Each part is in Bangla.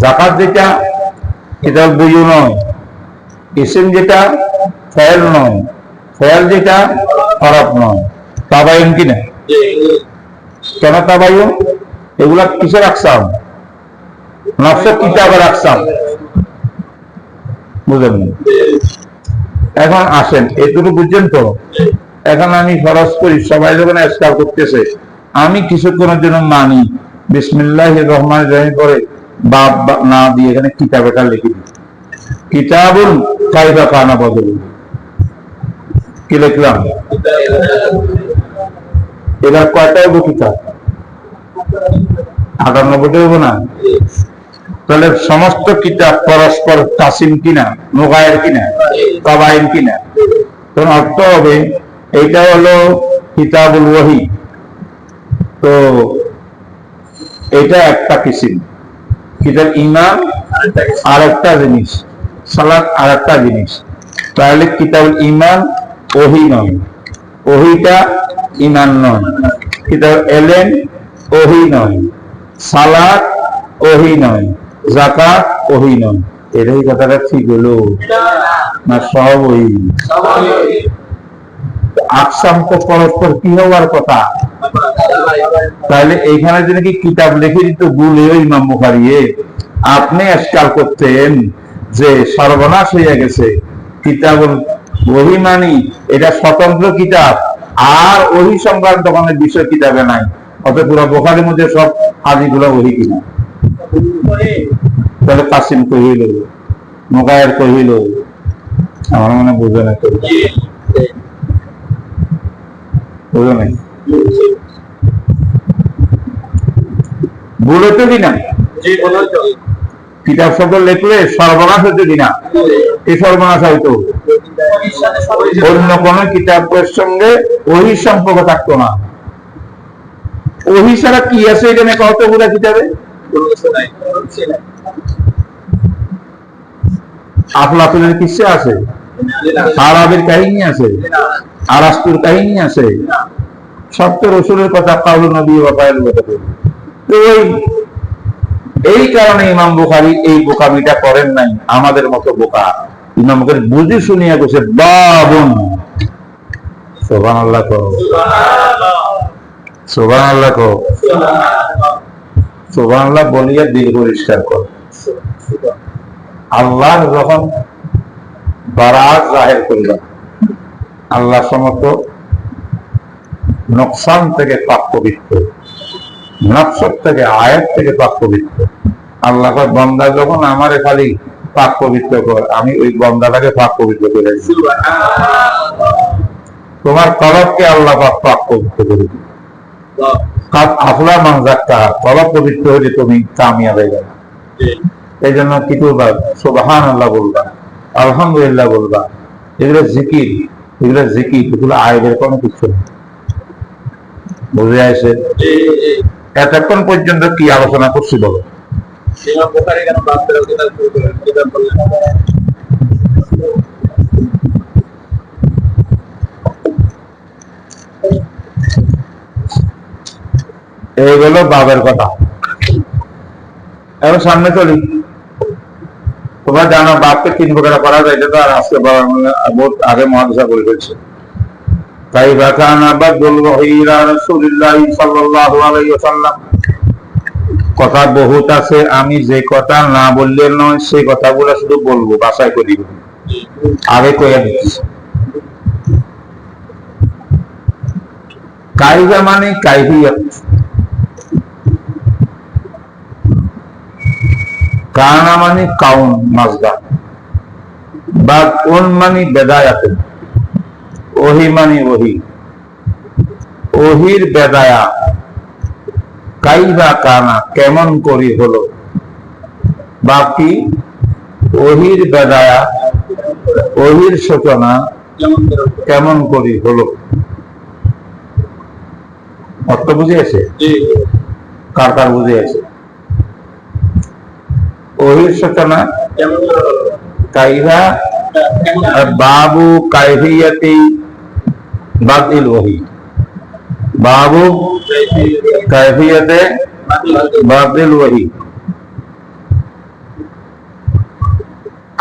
জাকাত যেটা, এটা বুঝু নয়। ইসিম যেটা ফেল নয়। ফেল যেটা, খারাপ নয়। তাবায়ন কিনা কেন তাবায়ন? এগুলা কিসের আকসাম নকশ কিতাবের আকসাম বুঝলেন? এখন আসেন, এটুকু বুঝছেন তো? এখন আমি খরচ করি, সবাই যখন স্কার করতেছে, আমি কিছুক্ষণের জন্য মানি। বিসমিল্লাহ রহমান রহিম করে বাপ না দিয়ে এখানে কিতাব এটা লিখে দিই কিতাবুল কায়দা কানা বদল কি লিখলাম? এবার কয়টা হব কিতাব? আটানব্বইটা হব না? তাহলে সমস্ত কিতাব পরস্পর তাসিম কিনা, মোগায়ের কিনা কাবাইন কিনা? তখন অর্থ হবে, এইটা হলো কিতাবুল ওয়াহি তো এটা একটা কিসিম। কিতাব ইমান আর একটা জিনিস, সালাদ আর একটা জিনিস। তাহলে কিতাবুল ইমান ওহি নয়, ওহিটা ইমান নয়। কিতাব এলেন ওহি নয়, সালাদ ওহি নয় জাকাত ওহি নয়। এটাই কথাটা ঠিক হলো। না, সব ওই আকসাম তো পরস্পর কি হওয়ার কথা? তাহলে এইখানে যদি কি কিতাব লিখে দিত গুলে ওই ইমাম বুখারিয়ে? আপনি করতেন যে সর্বনাশ গেছে। কিতাব এটা স্বতন্ত্র কিতাব। আর ওহি সংক্রান্ত কোনো বিষয় কিতাবে নাই। অত পুরো বোখারের মধ্যে সব হাদিগুলো ওহি কিনা। তাহলে কাসিম কহিল মোকায়ের কহিল, আমার মনে বুঝে না বুঝো নাই। ভুল হতো কিনা কিতাব শব্দ লিখলে সর্বনাশ কিনা এই সর্বনাশ হয়তো অন্য কোন কিতাবের সঙ্গে সম্পর্ক থাকতো না। ওহি ছাড়া কি আছে এখানে কত পুরা কিতাবে? আফলাতুলের কিসে আছে? আরবের কাহিনী আছে? আরাস্তুর কাহিনী আছে। সত্য রসুলের কথা কাউল নবী বাপায়ের কথা বলি। তো ওই, এই কারণে ইমাম বুখারি এই বোকামিটা করেন নাই। আমাদের মতো বোকা। ইমাম বুখারি বুঝে শুনিয়া গেছে বাবুন। সোভান আল্লাহ কো সোভান আল্লাহ কো সোভান আল্লাহ বলিয়া দিল পরিষ্কার কর। আল্লাহ যখন বারাত জাহের করলেন আল্লাহ সমস্ত নকশান থেকে পাক পবিত্র। নকশর থেকে আয়াত থেকে পাক পবিত্র। আল্লাহ বন্দা যখন আমারে খালি পাক পবিত্র কর, আমি ওই বন্দাটাকে পাক পবিত্র করে। তোমার কলবকে আল্লাহ পাক পাক পবিত্র করে। কাজ আফলা মানজাক্কা কলব পবিত্র হলে তুমি কামিয়াব হয়ে যাবে। এই জন্য কি করবা সোবাহান আল্লাহ বলবা, আলহামদুলিল্লাহ বলবা। এগুলো জিকির। এগুলো জিকির এগুলো আয়ের কোনো কিছু নেই বুঝে আসে? এতক্ষণ পর্যন্ত কি আলোচনা করছি বলো? এইগুলো বাবের কথা। এখন সামনে চলি। তোমরা জানো বাপকে তিন প্রকার করা যায়, এটা তো আর আজকে বহুত আগে মহাদশা করে ফেলছে। তাই বাকান কথা বহুত আছে, আমি যে কথা না বললে নয়, সেই কথাগুলো শুধু বলব বাসায় করি। আগে কয়ে দিচ্ছি। কাইদা মানে কাইফিয়ত। কানা মানে কাউন মাজদা। বা কোন মানে বেদায়াতে। ওহি মানে ওহি। ওহির বেদায়া। কাইবা কানা কেমন করি হলো? বাকি ওহির বেদায়া ওহির সূচনা কেমন করি হলো? অর্থ বুঝে আছে? কার কার বুঝে আছে? ওহির সূচনা কাইবা আর বাবু কাইফিয়াতি বাতিল ওহি বাবু কাইফিয়াতে বাতিল ওহি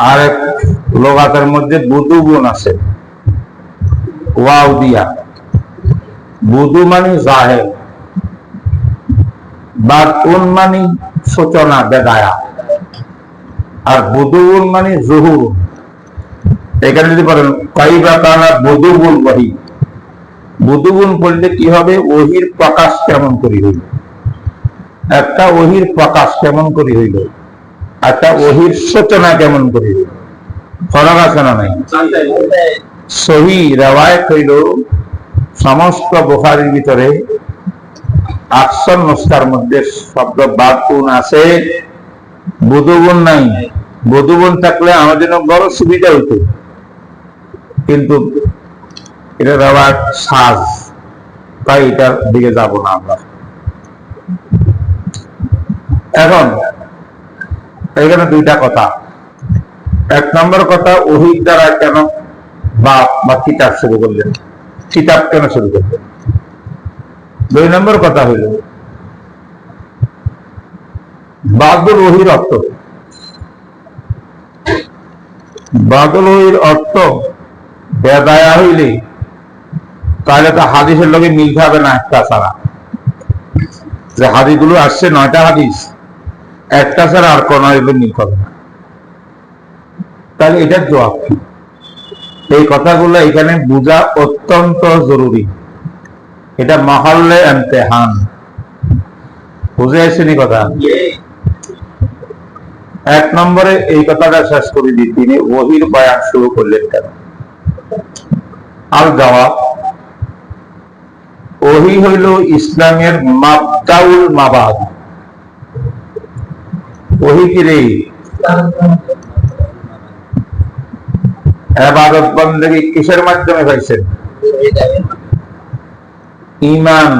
আর এক লোগাতের মধ্যে বুধু গুণ আছে? ওয়াও দিয়া বুধু মানে জাহের বা কোন মানে সূচনা বেদায়া আর বুধুগুণ মানে জহুর। এখানে যদি বলেন, কাইবা তারা বুধুগুণ বহি বুধুগুণ বললে কি হবে? ওহির প্রকাশ কেমন করি হইল? একটা ওহির প্রকাশ কেমন করি হইল? একটা ওহির সূচনা কেমন করি হইল? ফরক আছে না নাই? সহি রেওয়ায়ত হইল, সমস্ত বোখারির ভিতরে আকসন নুস্কার মধ্যে শব্দ বাদগুণ আছে। বুধুগুণ নাই। বুধুগুণ থাকলে আমার জন্য বড় সুবিধা হইতো। কিন্তু এটা রেওয়ায়ত সাজ, তাই এটার দিকে যাব না আমরা। এখন, এখানে দুইটা কথা। এক নম্বর কথা ওহির দ্বারা কেন বা বা কিতাব শুরু করলেন? কিতাব কেন শুরু করলেন? দুই নম্বর কথা হইল বাদুল ওহির অর্থ। বাদুল ওহির অর্থ, বেদায়া হইলে তাহলে তো হাদিসের লোকে মিল খাবে না একটা ছাড়া। যে হাদিসগুলো আসছে নয়টা হাদিস, একটা ছাড়া আর কোন মিল খাবে না। তাহলে এটার জবাব কি? এই কথাগুলো এখানে বোঝা অত্যন্ত জরুরি। এটা মহল্লে এমতেহান। বুঝে আসেনি কথা? এক নম্বরে এই কথাটা শেষ করে দিই তিনি ওহির বয়ান শুরু করলেন কেন? আর জবাব ওহি হইল ইসলামের মাবদাউল মাবাদ। ওহি কি রে? এবাদত বন্দী কিসের মাধ্যমে পাইছেন ইমান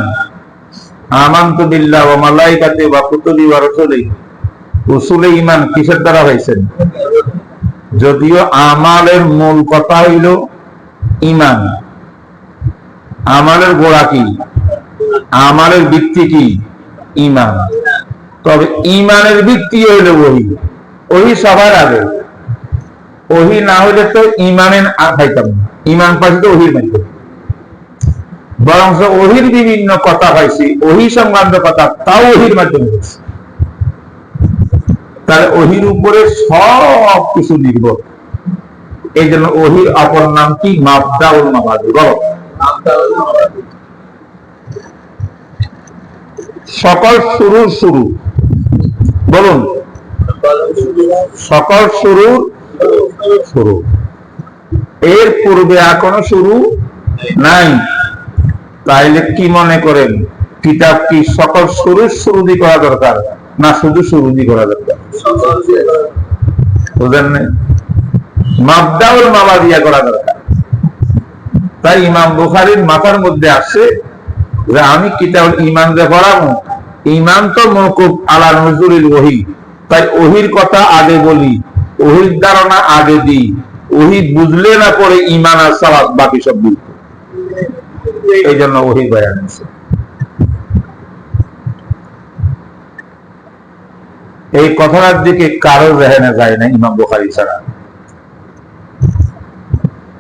আমান্তু বিল্লাহ ওয়া মালাইকাতি ওয়া কুতুবি ওয়া রাসূলি উসুলে ইমান কিসের দ্বারা হয়েছেন যদিও আমালের মূল কথা হইল ইমান আমালের গোড়া কি? আমালের ভিত্তি কি? ইমান তবে ইমানের ভিত্তি হইল ওহি। ওহি সবার আগে। ওহি না হইলে তো ইমানের আর খাইতাম না। ইমান পাইছি তো ওহির মাধ্যমে বরং ওহির বিভিন্ন কথা পাইছি, ওহি সংক্রান্ত কথা, তাও ওহির মাধ্যমে। হয়েছে তাহলে ওহির উপরে সব কিছু নির্ভর এই জন্য ওহির অপর নাম কি? মাবদাউল মাবাদি বলো। সকল শুরুর শুরু। বলুন। সকল শুরুর শুরু। এর পূর্বে আর কোনো শুরু নাই। তাইলে কি মনে করেন? কিতাব কি সকল শুরু শুরুদি করা দরকার? না, শুধু শুরুদি করা দরকার বুঝলেন করা দরকার। তাই ইমাম বুখারির মাথার মধ্যে যে আমি ইমান যে পড়াবো ইমান তো মৌকুব আলা নজরুল ওহি। তাই ওহির কথা আগে বলি, ওহির ধারণা আগে দিই। ওহি বুঝলে না পরে ইমান আর সালাদ বাকি সব বুঝতে এই জন্য ওহি বয়ান আছে। এই কথাটার দিকে কারও রেহেনে যায় না ইমাম বুখারি ছাড়া।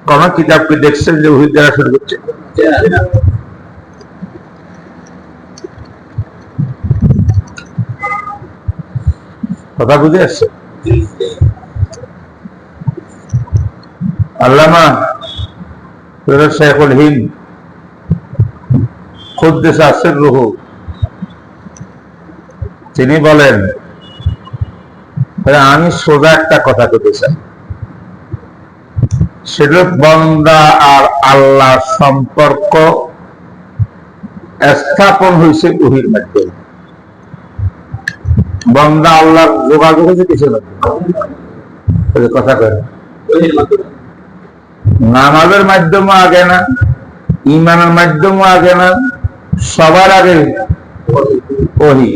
কোন কিতাবকে দেখছেন যে ওহির দ্বারা শুরু করছে? কথা বুঝে আসছে? আল্লামা শেখুল হিন্দ খুদ্দেস আসের রুহু। তিনি বলেন আমি সোজা একটা কথা করতে চাই। সেটা বন্দা আর আল্লাহ সম্পর্ক স্থাপন হয়েছে ওহির মাধ্যমে। বন্দা আল্লাহ যোগাযোগ হয়েছে কিসের মাধ্যমে? কথা কয়। নামাজের মাধ্যমে আগে না ইমানের মাধ্যমে আগে না, সবার আগে ওহি।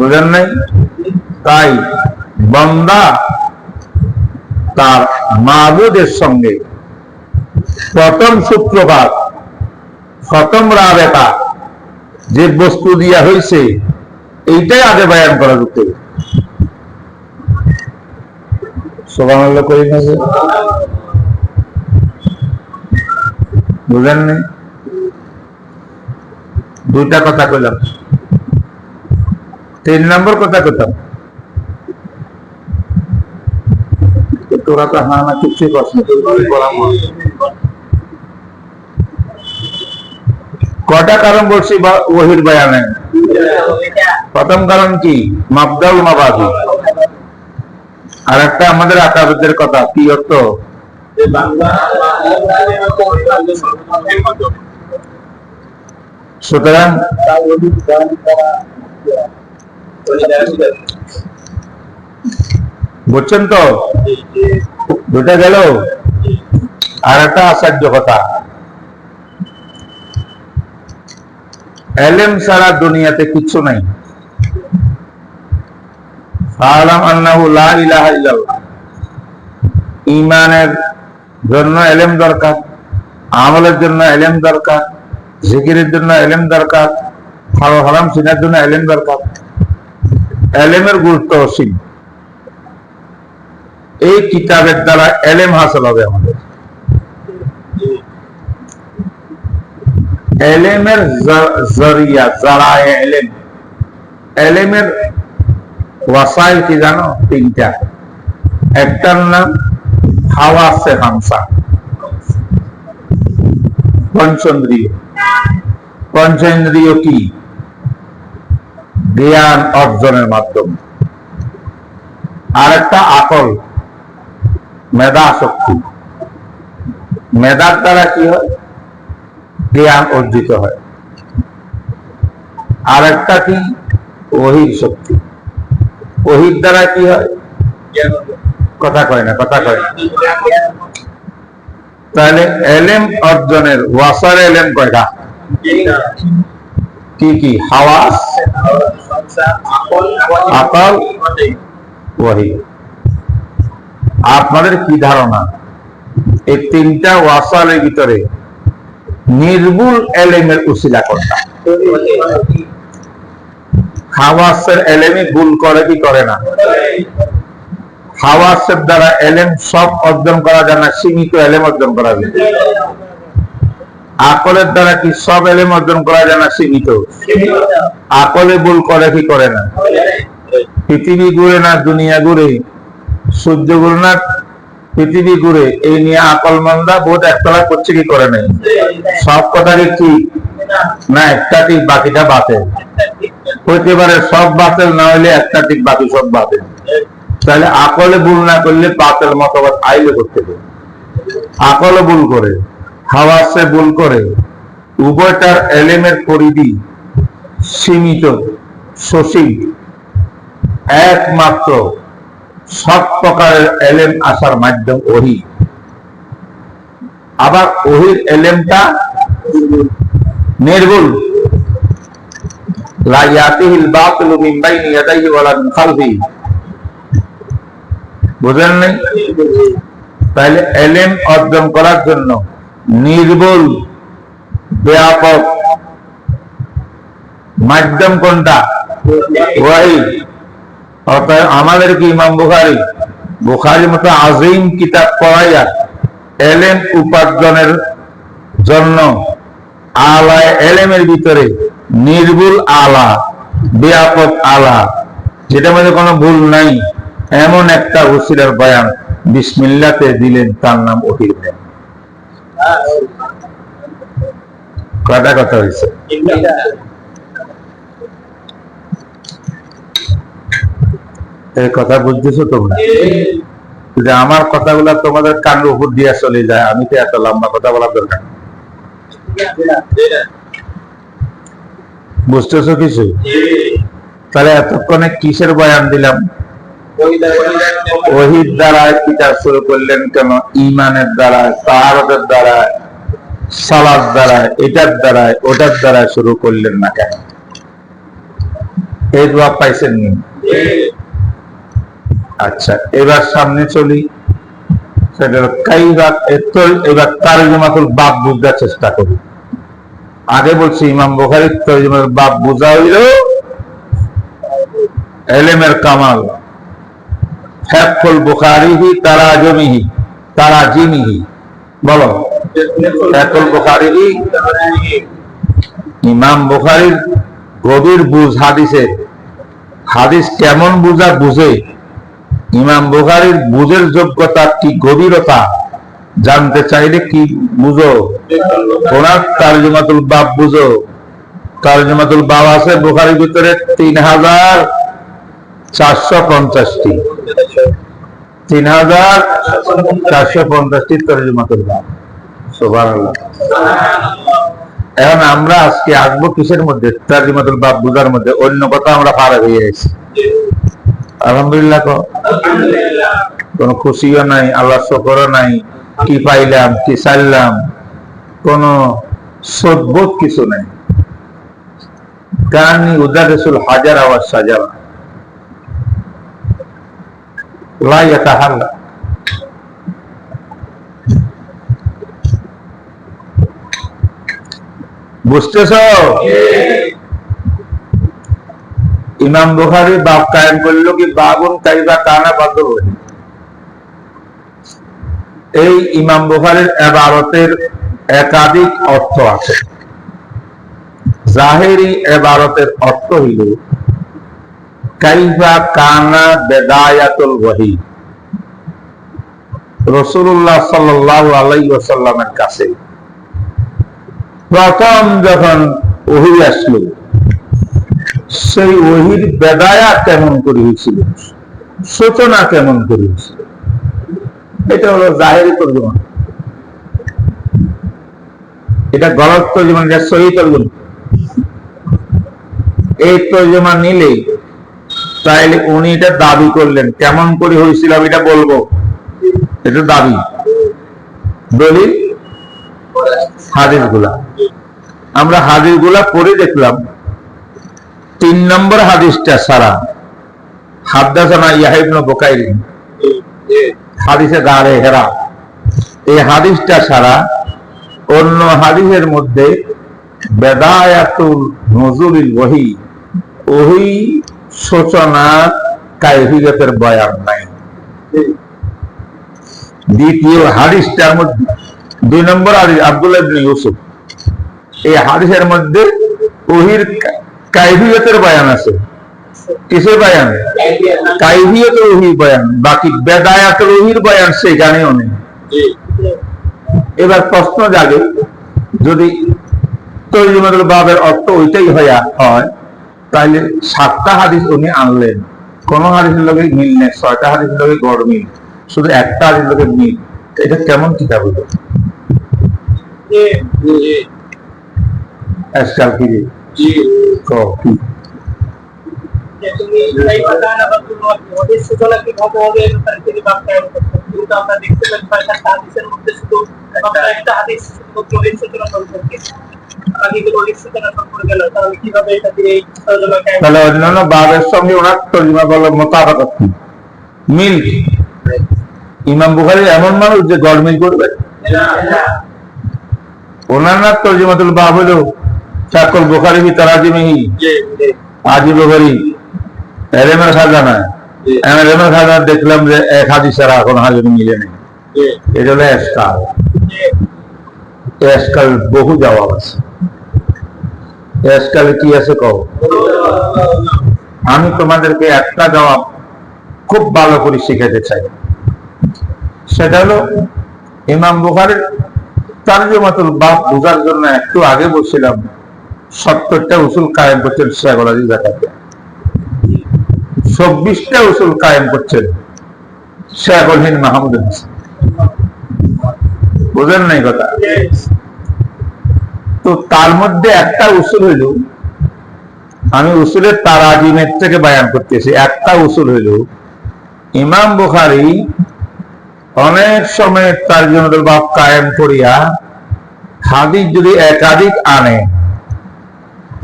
বুঝেন নাই? তাই বন্দা তার মাহবুদের সঙ্গে প্রথম সূত্রপাত, প্রথম রাবেতা যে বস্তু দিয়া হয়েছে এইটাই আগে বয়ান করা যেতে সোবান করি দুইটা কথা কইলাম। তিন নম্বর কথা কইতাম তোরা তো হ্যাঁ না প্রশ্ন কটা কারণ বলছি ওহির বয়ানে? প্রথম কারণ কি? মাবদাউল মাবাদি। আর একটা আমাদের আকাবিদের কথা কি অর্থ? সুতরাং বুঝছেন তো? দুটা গেল। আর একটা আশ্চর্য কথা। এলেম ছাড়া দুনিয়াতে কিচ্ছু নাই। ইমানের জন্য এলেম দরকার, আমলের জন্য এলেম দরকার, জিকিরের জন্য এলেম দরকার হারাম চিনার জন্য এলেম দরকার। এলেমের গুরুত্ব অসীম। এই কিতাবের দ্বারা এলেম হাসিল হবে আমাদের। এলেমের জরিয়া যারা এলেম। এলেমের ওয়াসাইল কি জানো? তিনটা। একটার নাম হাওয়া সে হামসা। পঞ্চেন্দ্রিয়। পঞ্চেন্দ্রিয় কি? জ্ঞান অর্জনের মাধ্যম। আর একটা আকল মেধা শক্তি। মেধার দ্বারা কি হয়? জ্ঞান অর্জিত হয়। আর একটা কি? ওহির শক্তি। ওহির দ্বারা কি হয়? কথা কয় না কথা কয় তাহলে এলেম অর্জনের ওয়াসার এলেম কয়টা? কি কি? হাওয়াস আকল ওহি আপনাদের কি ধারণা? এই তিনটা ওয়াসালের ভিতরে নির্ভুল এলেমের উসিলা কোনটা? হাওয়াসের এলেমে ভুল করে কি করে না? হাওয়াসের দ্বারা এলেম সব অর্জন করা যায় না, সীমিত এলেম অর্জন করা যায়। আকলের দ্বারা কি সব এলেম অর্জন করা যায় না সীমিত? আকলে ভুল করে কি করে না? পৃথিবী ঘুরে না, দুনিয়া ঘুরে। সূর্য ঘুরে না, পৃথিবী ঘুরে। এই নিয়ে আকল মন্দা বোধ একতলা করছে কি করে নাই? সব কথাকে কি না, একটা ঠিক, বাকিটা বাতিল। হইতে পারে সব বাতিল, না হইলে একটা ঠিক, বাকি সব বাতিল। তাহলে আকলে ভুল না করলে বাতিল মতবাদ আইলে করতে পারে আকলে ভুল করে। হাওয়াসে ভুল করে। উভয়টার এলেমের পরিধি সীমিত সসীম একমাত্র সব প্রকারের এলেম আসার মাধ্যম ওহি। আবার ওহির এলেমটা নির্ভুল। লা বাতিলু মিন বাইনি ইয়াদাইহি ওয়ালা মিন খালফিহি বুঝলেন নাই? তাহলে এলেম অর্জন করার জন্য নির্ভুল ব্যাপক, মাধ্যম কোনটা? আমাদের কি ইমাম বুখারি? বুখারির মতো আজিম কিতাব পড়াইয়া এলেম উপার্জনের জন্য আলায় এলেমের ভিতরে নির্ভুল আলা, ব্যাপক আলা, যেটার মধ্যে কোনো ভুল নাই। এমন একটা উসিলার বয়ান বিসমিল্লাতে দিলেন, তার নাম অহির কটা কথা হয়েছে? কথা বুঝতেছো তোমরা? যে আমার কথাগুলা তোমাদের কানের উপর দিয়া চলে যায় আমি তো এত লম্বা কথা বলার দরকার বুঝতেছো কিছু? তাহলে এতক্ষণে কিসের বয়ান দিলাম? ওহির দ্বারা কিতাব শুরু করলেন কেন? ইমানের দ্বারা তাহারতের দ্বারা সালাদ দ্বারা এটার দ্বারা ওটার দ্বারা শুরু করলেন না কেন? এই জবাব পাইছেন আচ্ছা এবার সামনে চলি। সেটা এবার তারজমাতুল বাপ বুঝার চেষ্টা করি। আগে বলছি, ইমাম বাপ বুঝা হইল। এলেমের কামাল। বুখারিহি তারা জমিহি তারা জিমিহি বলো বুখারিহি, ইমাম বুখারির গভীর বুঝ হাদিসের হাদিস কেমন বুঝা বুঝে? ইমাম বুখারির বুঝের যোগ্যতা কি গভীরতা? জানতে চাইলে কি বুঝো? ওনার তারজমাতুল বাপ বুঝো। তারজমাতুল বাব আছে বুখারির ভিতরে তিন হাজার চারশো পঞ্চাশটি। তিন হাজার চারশো পঞ্চাশটি তরজমাতুল বাব এখন আমরা আজকে আসব কিসের মধ্যে? তারজমাতুল বাব বুঝার মধ্যে। অন্য কথা আমরা হয়ে গেছি। আলহামদুলিল্লাহ কোনো খুশিও নাই আল্লাহ শকরও নাই। কি পাইলাম, কি চাইলাম কোন সদ্বোধ কিছু নাই। কানি উদারেসুল হাজার আওয়াজ সাজারা। ইয়াতাহাল্লা বুঝতেছ? ইমাম বুখারি বাপ কায়েম করল কি বাবুন কাইবা কানা বাদল এই ইমাম বুখারির এবারতের একাধিক অর্থ আছে। জাহেরি এবারতের অর্থ হইল কাইফা কানা বেদায়াতুল ওয়াহি। রসুল্লাহ সাল্লাহ আলাই ওসাল্লামের কাছে প্রথম যখন ওহি আসলো, সেই ওহির বেদায়া কেমন করে হয়েছিল? সূচনা কেমন করে হয়েছিল? এটা হলো জাহেরি তর্জমা। এটা গলত তর্জমা, এটা সহি তর্জমা। এই তর্জমা নিলে তাইলে উনি এটা দাবি করলেন। কেমন করে হয়েছিল আমি এটা বলব। এটা দাবি। দলিল? হাদিসগুলা আমরা হাদিসগুলা পড়ে দেখলাম। তিন নম্বর হাদিসটা সারা। হাদ্দাসানা ইয়াহিবন বোকাইরি। হাদিসে দাঁড়ে হেরা। এই হাদিসটা ছাড়া অন্য হাদিসের মধ্যে বেদায়াতুল নজরুল ওহি। ওহি সূচনা কাইফিয়তের বয়ান নাই। দ্বিতীয় হাদিসটার মধ্যে দুই নম্বর হাদিস আব্দুল্লাহ ইবনে ইউসুফ। এই হাদিসের মধ্যে ওহির কাইফিয়তের বয়ান আছে। কিসের বয়ান? কাইফিয়ত ওহির বয়ান। বাকি বেদায়াতের ওহির বয়ান সেখানেও নেই এবার প্রশ্ন জাগে যদি তৈরিমাদুল বাবের অর্থ ওইটাই হইয়া হয় তাহলে সাতটা হাদিস উনি আনলেন। কোন হাদিসের লোকে মিল নেই ছয়টা হাদিসের লোকে গড় মিল। শুধু একটা হাদিসের লোকে মিল। এটা কেমন কিতাব হলো আজকাল কি আমরা দেখতে পাই কয়েকটা হাদিসের মধ্যে শুধু একটা হাদিস সূচনা সম্পর্কে বাকিগুলো ওই সূচনা সম্পর্কে গেল তাহলে কীভাবে এটা দিয়ে এই তর্জমা কায়েম তাহলে অন্যান্য বাবের সঙ্গে ওনার তর্জমা করলে মোতাবাকত মিল। ইমাম বুখারি এমন মানুষ যে গড়মিল করবে। ওনার না তর্জমাতুল বাব হলো চাকল বুখারি কি তারাজিমিহি আজি বুখারি। এলেমের খাজানা। এলেমের খাজানা দেখলাম যে এক হাদিস ছাড়া এখন হাজির মিলে নেই। এটা হলো এসকাল বহু জবাব আছে। এসকালে কি আছে কও? আমি তোমাদেরকে একটা জবাব খুব ভালো করে শিখাতে চাই। সেটা হলো, ইমাম বুখারের তারজমাতুল বাপ বোঝার জন্য একটু আগে বলছিলাম, সত্তরটা উসুল কায়েম করছেন শেখলাজি জাকাতে চব্বিশটা উসুল কায়েম করছেন শেখুল মাহমুদ হাসান। বুঝেন নাই কথা। তো তার মধ্যে একটা উসুল হইল, আমি উসুলের তারাজিমের থেকে বায়ান করতেছি একটা উসুল হইল, ইমাম বুখারি অনেক সময় তার জন্য বাপ কায়েম করিয়া হাদিস যদি একাধিক আনে,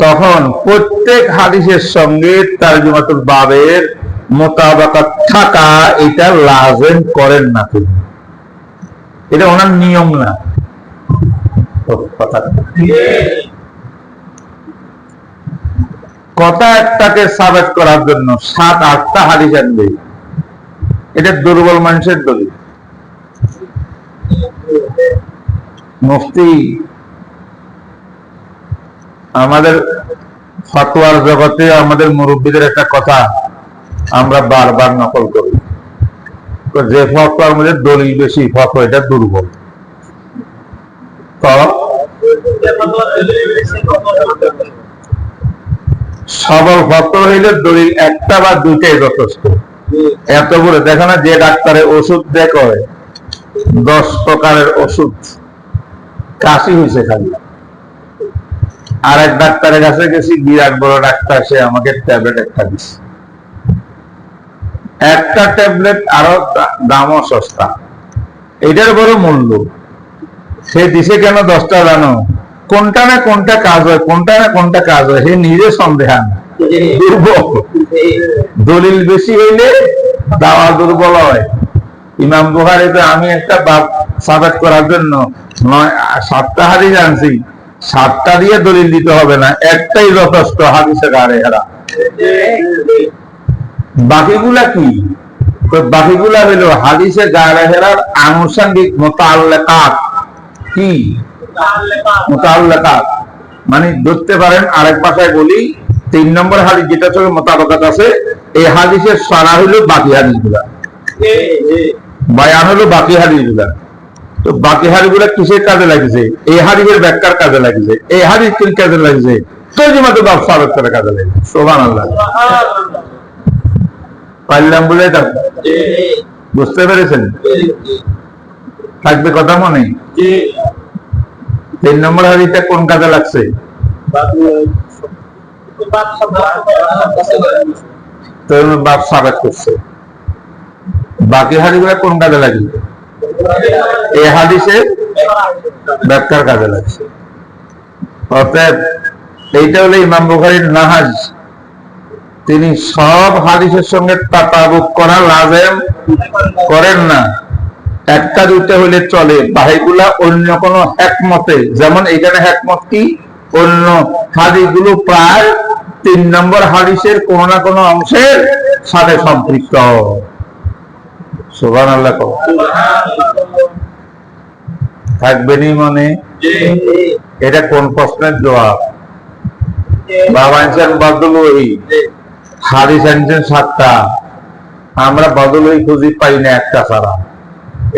তখন প্রত্যেক হাদিসের সঙ্গে তার জমাতুল বাবের মোতাবাকাত থাকা এটা লাজেম করেন না তিনি। এটা ওনার নিয়ম না। কথা একটাকে সাবেত করার জন্য সাত আটটা হাদিস আনবে। এটা দুর্বল মানুষের দলিল। মুফতি, আমাদের ফতোয়ার জগতে আমাদের মুরব্বীদের একটা কথা আমরা বারবার নকল করি। যে ফতোয়ার মধ্যে দলিল বেশি ফতোয়া এটা দুর্বল। সবল ফতোয়া হইলে দলিল একটা বা দুইটাই যথেষ্ট। এত বলে দেখো না যে ডাক্তারের ওষুধ দেখো দশ প্রকারের ওষুধ। কাশি হয়েছে খালি। আর এক ডাক্তারের কাছে গেছি, বিরাট বড় ডাক্তার, সে আমাকে ট্যাবলেট একটা দিচ্ছে একটা ট্যাবলেট আরও দামও সস্তা। এটার বড় মূল্য। সে দিছে কেন দশটা জানো? কোনটা না কোনটা কাজ হয়, কোনটা না কোনটা কাজ হয়, সে নিজে সন্দেহান দুর্বল। দলিল বেশি হইলে দাওয়া দুর্বল হয়। ইমাম বুহারিতে আমি একটা বাপ সাবেত করার জন্য নয়, সাতটা হাদিস আনছি। সাতটা দিয়ে দলিল দিতে হবে না, একটাই যথেষ্ট হাদিসে গাড়ে হেরা বাকিগুলা কি? তো বাকিগুলা হইল হাদিসে গাড়ে হেরার আনুষঙ্গিক মোতাল্লাকাত। কি? মোতাল্লাকাত। মানে ধরতে পারেন আরেক ভাষায় বলি তিন নম্বর হাদিস যেটা সঙ্গে মোতাবেকাত আছে এই হাদিসের সারা হইল বাকি হাদিসগুলা। বয়ান হলো বাকি হাদিসগুলা। তো বাকি হাদিসগুলা কিসের কাজে লাগছে? এই হাদিসের ব্যাখ্যার কাজে লাগছে। এই হাদিস কিন কাজে লাগছে। তর্জমাতে বাপ সাবেক করে কাজে লাগছে। সোভান আল্লাহ পারলাম বলে বুঝতে পেরেছেন? থাকবে কথা মনে? তিন নম্বর হাদিসটা কোন কাজে লাগছে? তোর বাপ সাবেক করছে। বাকি হাদিসগুলা কোন কাজে লাগছে এই হাদিসে ব্যাখ্যার কাজে লাগছে। অতএব এইটা হলো ইমাম বুখারীর নাহাজ। তিনি সব হাদিসের সঙ্গে তাতাবুক করা লাজেম করেন না। একটা দুইটা হইলে চলে। বাহিগুলা অন্য কোনো একমতে। যেমন এখানে একমত কি? অন্য হাদিসগুলো প্রায় তিন নম্বর হাদিসের কোনো না কোনো অংশের সাথে সম্পৃক্ত। সুবান আল্লাহ কও। থাকবেনি মনে? এটা কোন প্রশ্নের জবাব? বাবা বদল ওই হাদিস আনছেন সাতটা। আমরা বদল ওই খুঁজি পাই না একটা ছাড়া।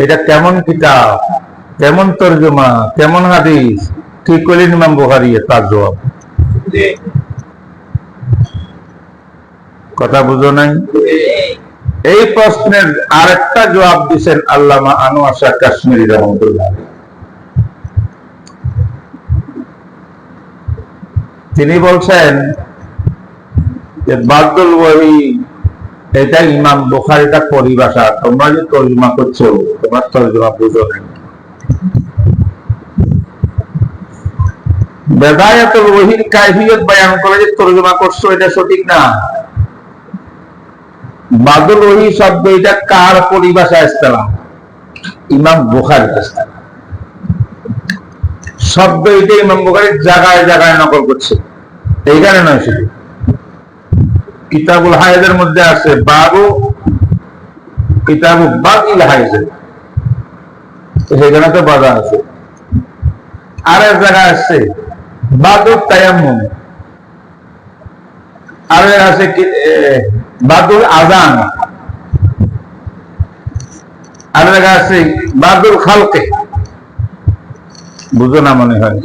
এটা কেমন কিতাব? কেমন তর্জমা? কেমন হাদিস? ঠিক করলেন ইমাম বুখারী তার জবাব? কথা বুঝো নাই? এই প্রশ্নের আরেকটা জবাব দিচ্ছেন আল্লামা আনোয়ার শাহ কাশ্মীরি রহমতুল্লাহ। তিনি বলছেন যে বাদুল ওয়াহি এটা ইমাম বুখারিটা পরিভাষা। তোমরা যে তর্জমা করছ, তোমার তর্জমা বুঝো করে যে তর্জমা করছ, এটা সঠিক না? বাদুল ওহি শব্দ এটা কার পরিভাষা ইস্তেলাম ইমাম বুখারি ইস্তেলাম শব্দ এটা ইমাম বুখারি জায়গায় জায়গায় নকল করছে। এইখানে নয় শুধু। কিতাবুল হায়েদের মধ্যে আছে বাবু, কিতাবু বাকিল হায়েদের। সেখানে তো বাধা আছে। আর এক জায়গায় আসছে বাদুর তায়াম্মুম। আর আছে বাদুর আজান আর এক জায়গায় আছে বাদুর খালকে। বুঝো না মনে হয়।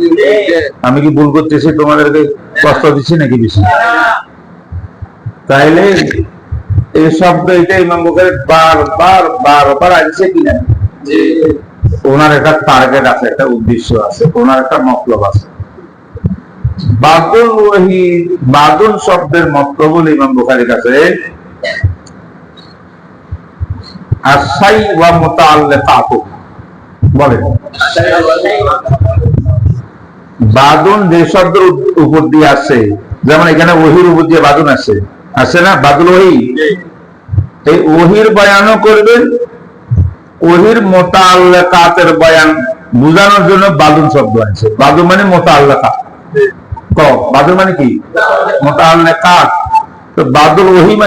আমি কি ভুল করতেছি? তোমাদেরকে কষ্ট দিচ্ছি নাকি বেশি? তাইলে এই শব্দ এটা ইমাম বুখারী বারবার বারবার আসছে কিনা? যে ওনার একটা টার্গেট আছে একটা উদ্দেশ্য আছে ওনার একটা মতলব আছে। বাদুল ওহি বাদুল শব্দের মতলব ইমাম বুখারীর কাছে আসাই ওয়া মুতাআল্লিকাতু। বলেন। বাদুন যে শব্দের উপর দিয়ে আসে যেমন এখানে ওহির উপর দিয়ে বাদুন আছে আছে না? বাদল ওহি? এই ওহির বয়ানও করবেন ওহির মোতা আল্লাহ কাতের বয়ান। বুঝানোর জন্য বাদুন শব্দ আছে। বাদুন মানে মোতাল্লাকা। ক? বাদুন মানে কি? মোতাল্লাকাত। তো বাদুল ওহি মানে